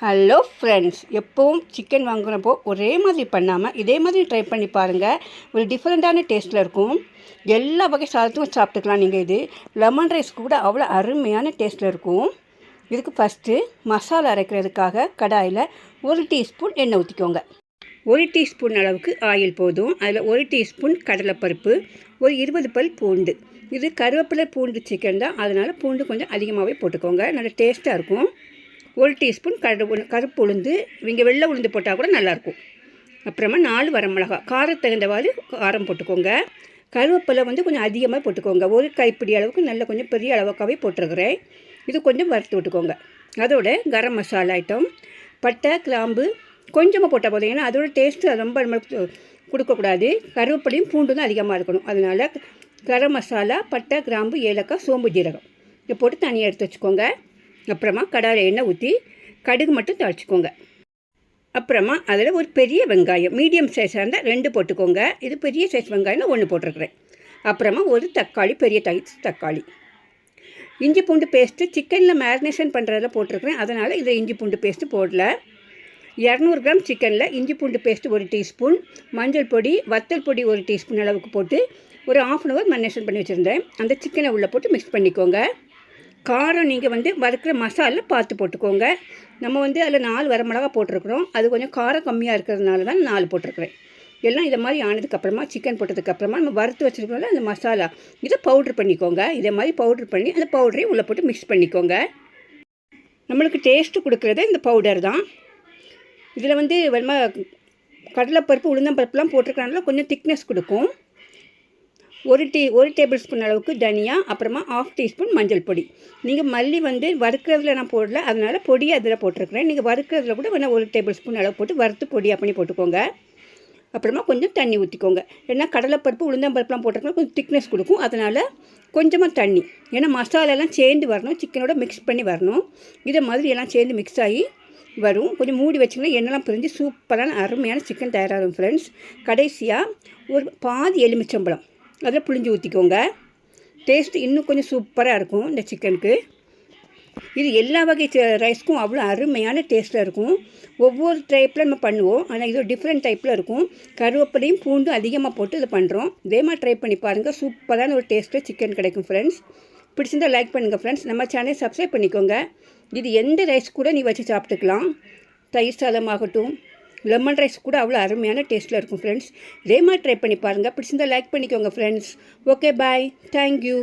Hello friends எப்போவும் chicken வாங்குகிறப்போ ஒரே மாதிரி பண்ணாமல் இதே மாதிரி ட்ரை பண்ணி பாருங்கள் ஒரு டிஃப்ரெண்ட்டான டேஸ்ட்டில் இருக்கும். எல்லா வகை சாதத்துக்கும் சாப்பிட்டுக்கலாம் நீங்கள் இது. லெமன் ரைஸ் கூட அவ்வளோ அருமையான டேஸ்ட்டில் இருக்கும். இதுக்கு ஃபஸ்ட்டு மசாலா அரைக்கிறதுக்காக கடாயில் ஒரு டீஸ்பூன் எண்ணெய் ஊற்றிக்கோங்க ஒரு டீஸ்பூன் அளவுக்கு ஆயில் போதும். அதில் ஒரு டீஸ்பூன் கடலைப்பருப்பு ஒரு இருபது பல் பூண்டு. இது கருவேப்பிலை பூண்டு சிக்கன் தான். அதனால் பூண்டு கொஞ்சம் அதிகமாகவே போட்டுக்கோங்க. நல்ல டேஸ்ட்டாக இருக்கும். ஒரு டீஸ்பூன் கரு கருப்பு உளுந்து இங்கே வெள்ளை உளுந்து போட்டால் கூட நல்லாயிருக்கும் அப்புறமா நாலு வரமிளகா காரம் தகுந்தவாறு காரம் போட்டுக்கோங்க. கருவேப்பிலை வந்து கொஞ்சம் அதிகமாக போட்டுக்கோங்க. ஒரு கைப்பிடி அளவுக்கு நல்ல கொஞ்சம் பெரிய அளவுக்காகவே போட்டிருக்கிறேன். இது கொஞ்சம் வறுத்து விட்டுக்கோங்க. அதோட கரம் மசாலா ஐட்டம் பட்டை கிராம்பு கொஞ்சமாக போட்டால் போதும். ஏன்னா அதோட டேஸ்ட்டு ரொம்ப நம்மளுக்கு கொடுக்கக்கூடாது. கருவேப்பிலையும் பூண்டு தான் அதிகமாக இருக்கணும். அதனால் கரம் மசாலா பட்டை கிராம்பு ஏலக்காய் சோம்பு ஜீரகம். இதை போட்டு தனியாக எடுத்து வச்சுக்கோங்க. அப்புறமா கடாயில் எண்ணெய் ஊற்றி கடுகு மட்டும் தாளிச்சிக்கோங்க. அப்புறமா அதில் ஒரு பெரிய வெங்காயம் மீடியம் சைஸாக இருந்தால் ரெண்டு போட்டுக்கோங்க. இது பெரிய சைஸ் வெங்காயம் ஒன்று போட்டிருக்கிறேன். அப்புறமா ஒரு தக்காளி பெரிய சைஸ் தக்காளி. இஞ்சி பூண்டு பேஸ்ட்டு சிக்கனில் மேரினேஷன் பண்ணுறதில் போட்டிருக்கிறேன். அதனால் இதை இஞ்சி பூண்டு பேஸ்ட்டு போடல. இரநூறு கிராம் சிக்கனில் இஞ்சி பூண்டு பேஸ்ட்டு ஒரு டீஸ்பூன் மஞ்சள் பொடி வத்தல் பொடி ஒரு டீஸ்பூன் அளவுக்கு போட்டு ஒரு ஆஃப் அன் ஹவர் மேரினேஷன் பண்ணி வச்சுருந்தேன். அந்த சிக்கனை உள்ளே போட்டு மிக்ஸ் பண்ணிக்கோங்க. காரம் நீங்கள் வந்து வறுக்கிற மசாலா பார்த்து போட்டுக்கோங்க. நம்ம வந்து அதில் நாலு வரமிளகா போட்டிருக்கிறோம். அது கொஞ்சம் காரம் கம்மியாக இருக்கிறதுனால தான் நாலு போட்டிருக்கிறேன். எல்லாம் இதை மாதிரி ஆனதுக்கப்புறமா சிக்கன் போட்டதுக்கப்புறமா நம்ம வறுத்து வச்சுருக்கோம்ல அந்த மசாலா. இதை பவுட்ரு பண்ணிக்கோங்க. இதை மாதிரி பவுட்ரு பண்ணி அந்த பவுடரையும் உள்ளே போட்டு மிக்ஸ் பண்ணிக்கோங்க. நம்மளுக்கு டேஸ்ட்டு கொடுக்குறது இந்த பவுடர் தான். இதில் வந்து வெறுமா கடலைப்பருப்பு உளுந்தம்பருப்புலாம் போட்டிருக்கிறனால கொஞ்சம் திக்னஸ் கொடுக்கும். ஒரு டீ ஒரு டேபிள் ஸ்பூன் அளவுக்கு தனியா அப்புறமா ஆஃப் டீஸ்பூன் மஞ்சள் பொடி. நீங்கள் மல்லி வந்து வறுக்கிறதுல நான் போடல அதனால் பொடி அதில் போட்டிருக்கிறேன். நீங்கள் வறுக்கிறதுல கூட வேணால் ஒரு டேபிள் ஸ்பூன் அளவு போட்டு வறுத்து பொடியாக பண்ணி போட்டுக்கோங்க. அப்புறமா கொஞ்சம் தண்ணி ஊற்றிக்கோங்க ஏன்னா கடலைப்பருப்பு உளுந்தம்பருப்புலாம் போட்டிருக்கோம் கொஞ்சம் திக்னஸ் கொடுக்கும். அதனால் கொஞ்சமாக தண்ணி. ஏன்னா மசாலாலாம் சேர்ந்து வரணும் சிக்கனோட மிக்ஸ் பண்ணி வரணும். இதை மாதிரி எல்லாம் சேர்ந்து மிக்ஸ் ஆகி வரும். கொஞ்சம் மூடி வச்சிங்கன்னா எண்ணெய்லாம் பிரிஞ்சு சூப்பரான அருமையான சிக்கன் தயாராகும் ஃப்ரெண்ட்ஸ் கடைசியாக ஒரு பாதி எலுமிச்சம்பழம். அதில் புளிஞ்சு ஊற்றிக்கோங்க. டேஸ்ட் இன்னும் கொஞ்சம் சூப்பராக இருக்கும் இந்த சிக்கனுக்கு. இது எல்லா வகை ரைஸ்க்கும் அவ்வளோ அருமையான டேஸ்ட்டாக இருக்கும். ஒவ்வொரு டைப்பில் நம்ம பண்ணுவோம். ஆனால் இது டிஃப்ரெண்ட் டைப்பில் இருக்கும். கருவேப்பிலையும் பூண்டும் அதிகமாக போட்டு இதை பண்ணுறோம். இதே மாதிரி ட்ரை பண்ணி பாருங்கள் சூப்பரான ஒரு டேஸ்ட்டில் சிக்கன் கிடைக்கும் ஃப்ரெண்ட்ஸ் பிடிச்சிருந்தால் லைக் பண்ணுங்கள் ஃப்ரெண்ட்ஸ் நம்ம சேனலை சப்ஸ்கிரைப் பண்ணிக்கோங்க. இது எந்த ரைஸ் கூட நீ வச்சு சாப்பிட்டுக்கலாம். தயிர் சாதம் ஆகட்டும் லெமன் ரைஸ் கூட அவ்வளோ அருமையான டேஸ்ட்டில் இருக்கும் ஃப்ரெண்ட்ஸ் இதே மாதிரி ட்ரை பண்ணி பாருங்கள் பிடிச்சிருந்தால் லைக் பண்ணிக்கோங்க ஃப்ரெண்ட்ஸ் ஓகே பாய் தேங்க்யூ